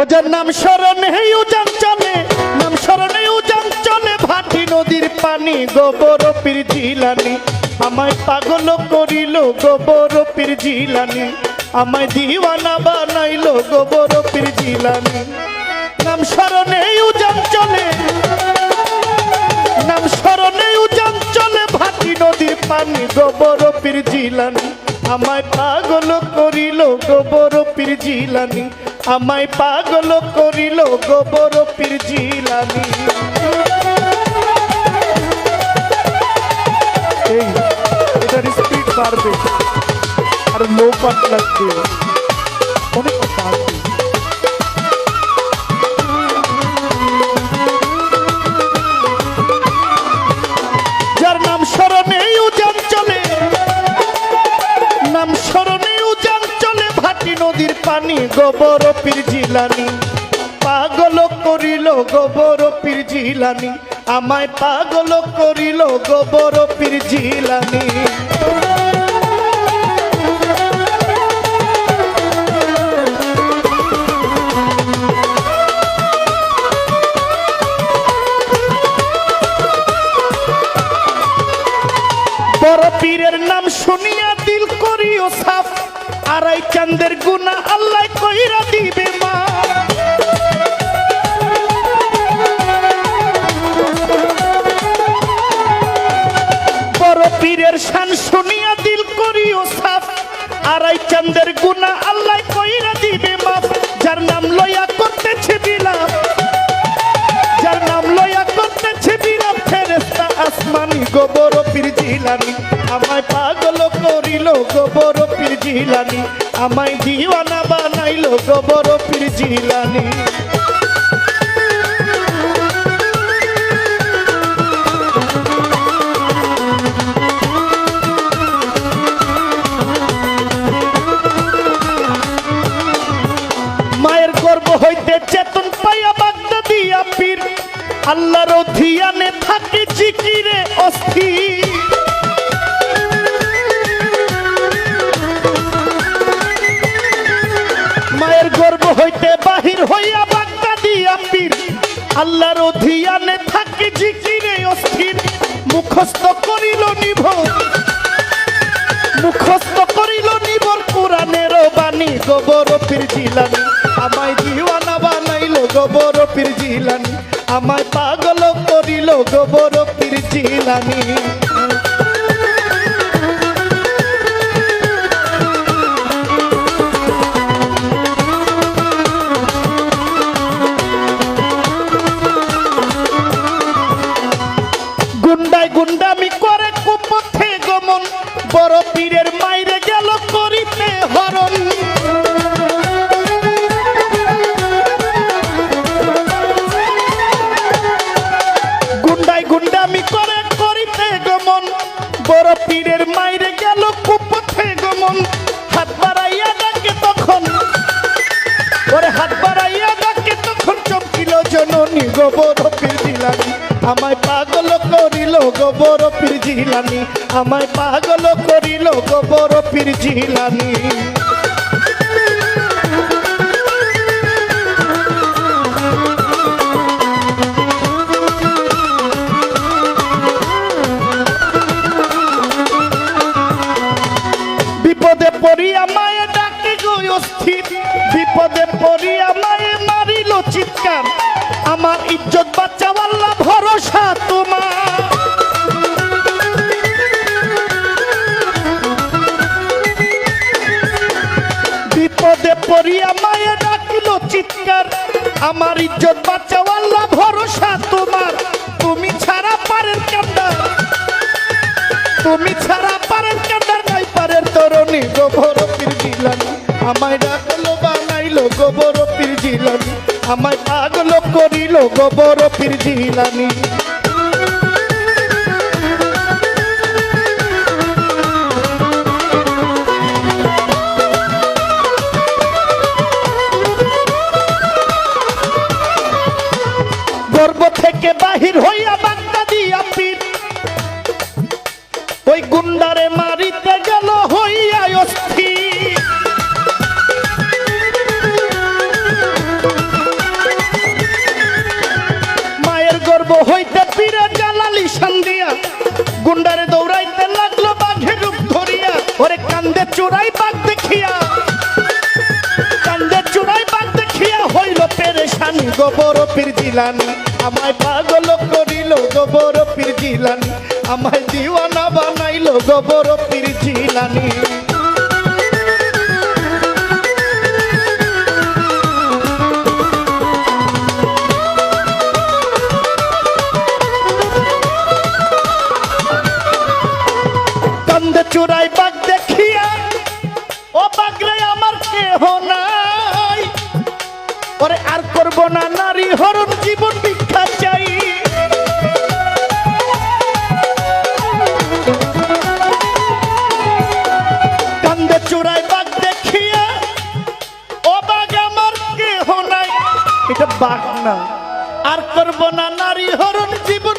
ওজার নাম স্মরণে উজান চলে। নাম স্মরণে উজান চলে। ভাটি নদীর পানি, গোবর পীর জিলানি। আমায় পাগল করিল গোবর পীর জিলানি। আমায় দিওয়ানা বানাইলো গোবর পীর জিলানি। নাম স্মরণে উজান চলে। নাম স্মরণে উজান চলে। ভাটি নদীর পানি, গোবর পীর জিলানি। আমায় পাগল করিল গোবর পীর জিলানি। আমায় পাগল করিল গোবর পীর এই এটার স্পিড বাড়বে। আর লো পাট লাগবে। গোবর পীর জিলানি। পাগল করিল গোবর পীর জিলানি। আমায় পাগল করিল গোবর পীর জিলানি। বড় পীরের নাম শুনিয়া দিল করিও সাফ। আড়াই চান্দের গুণা আল্লাহ কইরা দিবে মা। বড় পীরের শান শুনিয়া দিল করিও সাফ। আড়াই চান্দের গুণা আল্লাহ কইরা দিবে মা যার নাম লইয়া করতেছে বিলাপ। যার নাম লইয়া করতেছে বিরাট ফেরেস্তা আসমানি। গোবর পীর জিলানি, আমায় পাগল করিল গোবর পীর। জিলানি, আমায় দিওয়ানা বানাইলো গোবর পীর জিলানি। মায়ের গর্ব হইতে চেতন পাইয়া বাগদা দিয়া পীর, আল্লাহর ধিয়ানে থাকে জিকিরে অস্থির। আল্লাহর অধিয়ানে থাকে জিকিরে অস্থির। মুখস্থ করিল নিভ মুখস্থ করিল নিবর কোরআনের বাণী। গোবর পীর জিলানি, আমায় দিওয়ানা বানাইল গোবর পীর জিলানি, আমায় পাগল করিল গোবর পীর বড় পীরের মাইরে গেল কুপথে গমন। হাত বাড়াইয়া ডাকে তখন। ওরে হাত বাড়াইয়া ডাকে তখন চমকিল জননী, গোবর পীর দিলানি আমায় পাগল করিল গোবর পীর জিলানি। আমায় পাগল করিল গোবর পীর জিলানি। বিপদে পড়িয়া মায়ে মারিল চিৎকার। আমার ইজ্জত বাচ্চাওয়াল্লা ভরসা তোমার। বিপদে পড়িয়া মায়ে ডাকিল চিৎকার। আমার ইজ্জত বাচ্চাওয়াল্লা ভরসা তোমার। তুমি ছাড়া পারেন কান্ডা তুমি ছাড়া পারেন কান্ডার নাই পারেন তরুণী জিলানি আমায় ডাকলো বানাইলো গোবর পীর জিলানি। আমায় পাগল করিল গোবর পীর জিলানি। চূড়াই বাঘ দেখিয়া। কান্দে চোরাই বাঘ দেখিয়া হইল পেরেশানি গোবর পীর জিলানি। আমায় পাগল করিল গোবর পীর জিলানি। আমায় দিওয়ানা বানাইল গোবর পীর জিলানি। আর করব না নারী হরণ, জীবন ভিক্ষা চাই। কান্দে চোরাই বাঘ দেখিয়া ও বাঘ আমার কেহ নাই। এটা বাঘ না। আর করব না নারী হরণ, জীবন